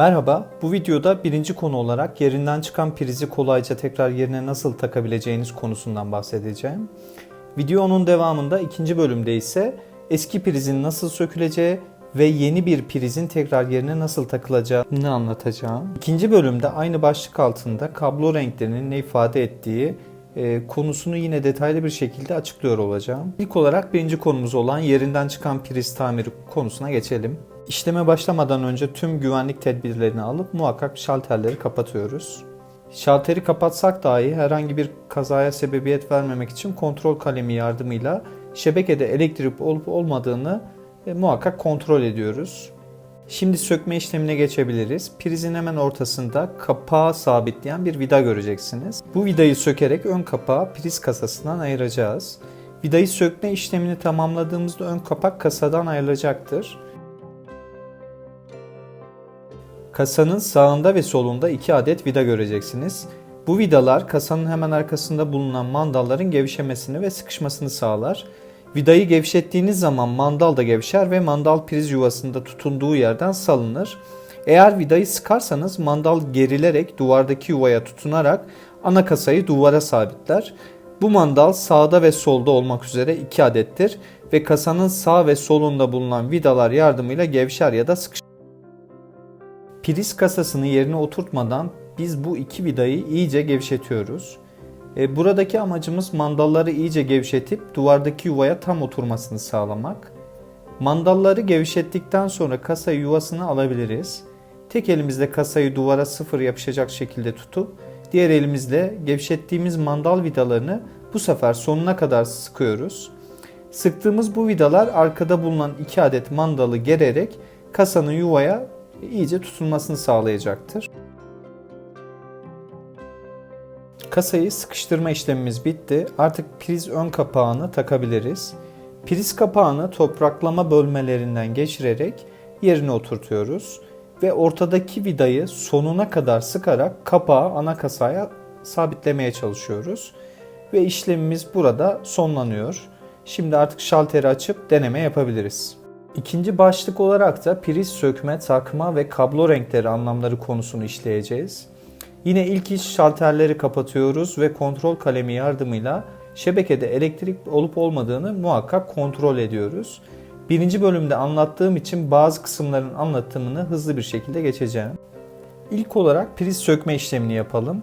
Merhaba, bu videoda birinci konu olarak yerinden çıkan prizi kolayca tekrar yerine nasıl takabileceğiniz konusundan bahsedeceğim. Videonun devamında ikinci bölümde ise eski prizin nasıl söküleceği ve yeni bir prizin tekrar yerine nasıl takılacağını anlatacağım. İkinci bölümde aynı başlık altında kablo renklerinin ne ifade ettiği e, konusunu yine detaylı bir şekilde açıklıyor olacağım. İlk olarak birinci konumuz olan yerinden çıkan priz tamiri konusuna geçelim. İşleme başlamadan önce tüm güvenlik tedbirlerini alıp muhakkak şalterleri kapatıyoruz. Şalteri kapatsak dahi herhangi bir kazaya sebebiyet vermemek için kontrol kalemi yardımıyla şebekede elektrik olup olmadığını e, muhakkak kontrol ediyoruz. Şimdi sökme işlemine geçebiliriz. Prizin hemen ortasında kapağı sabitleyen bir vida göreceksiniz. Bu vidayı sökerek ön kapağı priz kasasından ayıracağız. Vidayı sökme işlemini tamamladığımızda ön kapak kasadan ayrılacaktır. Kasanın sağında ve solunda 2 adet vida göreceksiniz. Bu vidalar kasanın hemen arkasında bulunan mandalların gevşemesini ve sıkışmasını sağlar. Vidayı gevşettiğiniz zaman mandal da gevşer ve mandal priz yuvasında tutunduğu yerden salınır. Eğer vidayı sıkarsanız mandal gerilerek duvardaki yuvaya tutunarak ana kasayı duvara sabitler. Bu mandal sağda ve solda olmak üzere 2 adettir ve kasanın sağ ve solunda bulunan vidalar yardımıyla gevşer ya da sıkışır. Priz kasasını yerine oturtmadan biz bu iki vidayı iyice gevşetiyoruz. E, buradaki amacımız mandalları iyice gevşetip duvardaki yuvaya tam oturmasını sağlamak. Mandalları gevşettikten sonra kasayı yuvasına alabiliriz. Tek elimizle kasayı duvara sıfır yapışacak şekilde tutup diğer elimizle gevşettiğimiz mandal vidalarını bu sefer sonuna kadar sıkıyoruz. Sıktığımız bu vidalar arkada bulunan iki adet mandalı gererek kasanın yuvaya iyice tutunmasını sağlayacaktır. Kasayı sıkıştırma işlemimiz bitti. Artık priz ön kapağını takabiliriz. Priz kapağını topraklama bölmelerinden geçirerek yerine oturtuyoruz ve ortadaki vidayı sonuna kadar sıkarak kapağı ana kasaya sabitlemeye çalışıyoruz. Ve işlemimiz burada sonlanıyor. Şimdi artık şalteri açıp deneme yapabiliriz. İkinci başlık olarak da priz sökme, takma ve kablo renkleri anlamları konusunu işleyeceğiz. Yine ilk iş şalterleri kapatıyoruz ve kontrol kalemi yardımıyla şebekede elektrik olup olmadığını muhakkak kontrol ediyoruz. Birinci bölümde anlattığım için bazı kısımların anlatımını hızlı bir şekilde geçeceğim. İlk olarak priz sökme işlemini yapalım.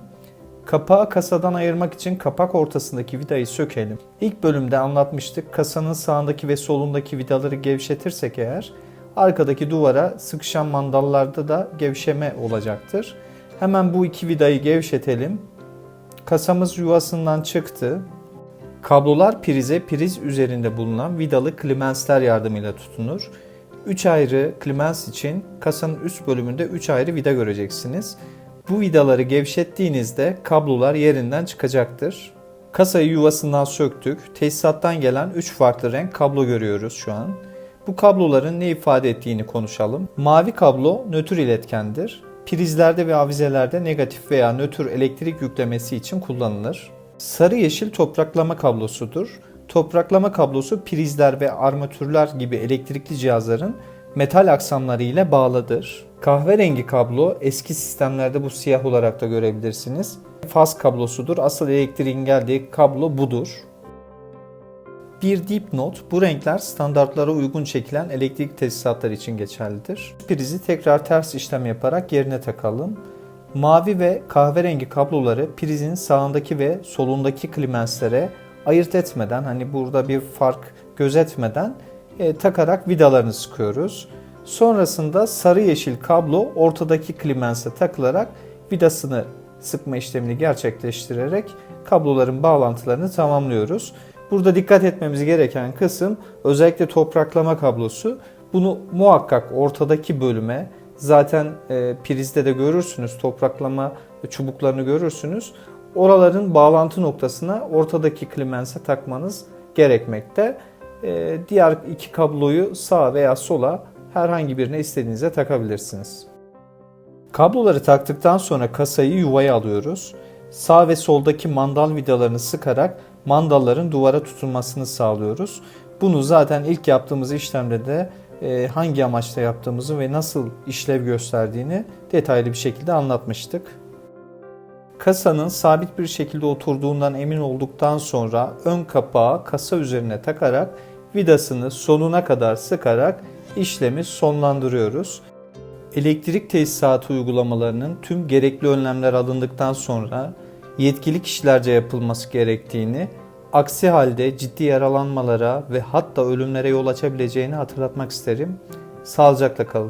Kapağı kasadan ayırmak için kapak ortasındaki vidayı sökelim. İlk bölümde anlatmıştık. Kasanın sağındaki ve solundaki vidaları gevşetirsek eğer arkadaki duvara sıkışan mandallarda da gevşeme olacaktır. Hemen bu iki vidayı gevşetelim. Kasamız yuvasından çıktı. Kablolar prize priz üzerinde bulunan vidalı klimensler yardımıyla tutunur. 3 ayrı klimens için kasanın üst bölümünde 3 ayrı vida göreceksiniz. Bu vidaları gevşettiğinizde kablolar yerinden çıkacaktır. Kasayı yuvasından söktük. Tesisattan gelen 3 farklı renk kablo görüyoruz şu an. Bu kabloların ne ifade ettiğini konuşalım. Mavi kablo nötr iletkendir. Prizlerde ve avizelerde negatif veya nötr elektrik yüklemesi için kullanılır. Sarı yeşil topraklama kablosudur. Topraklama kablosu prizler ve armatürler gibi elektrikli cihazların metal aksamları ile bağlıdır. Kahverengi kablo eski sistemlerde bu siyah olarak da görebilirsiniz. Faz kablosudur. Asıl elektriğin geldiği kablo budur. Bir dipnot, bu renkler standartlara uygun çekilen elektrik tesisatları için geçerlidir. Prizi tekrar ters işlem yaparak yerine takalım. Mavi ve kahverengi kabloları prizin sağındaki ve solundaki klimenslere ayırt etmeden, hani burada bir fark gözetmeden e, takarak vidalarını sıkıyoruz. Sonrasında sarı yeşil kablo ortadaki klimense takılarak vidasını sıkma işlemini gerçekleştirerek kabloların bağlantılarını tamamlıyoruz. Burada dikkat etmemiz gereken kısım özellikle topraklama kablosu. Bunu muhakkak ortadaki bölüme zaten e, prizde de görürsünüz topraklama çubuklarını görürsünüz. Oraların bağlantı noktasına ortadaki klimense takmanız gerekmekte. E, diğer iki kabloyu sağa veya sola herhangi birine istediğinize takabilirsiniz. Kabloları taktıktan sonra kasayı yuvaya alıyoruz. Sağ ve soldaki mandal vidalarını sıkarak mandalların duvara tutunmasını sağlıyoruz. Bunu zaten ilk yaptığımız işlemde de e, hangi amaçla yaptığımızı ve nasıl işlev gösterdiğini detaylı bir şekilde anlatmıştık. Kasanın sabit bir şekilde oturduğundan emin olduktan sonra ön kapağı kasa üzerine takarak vidasını sonuna kadar sıkarak işlemi sonlandırıyoruz. Elektrik tesisatı uygulamalarının tüm gerekli önlemler alındıktan sonra yetkili kişilerce yapılması gerektiğini, aksi halde ciddi yaralanmalara ve hatta ölümlere yol açabileceğini hatırlatmak isterim. Sağlıcakla kalın.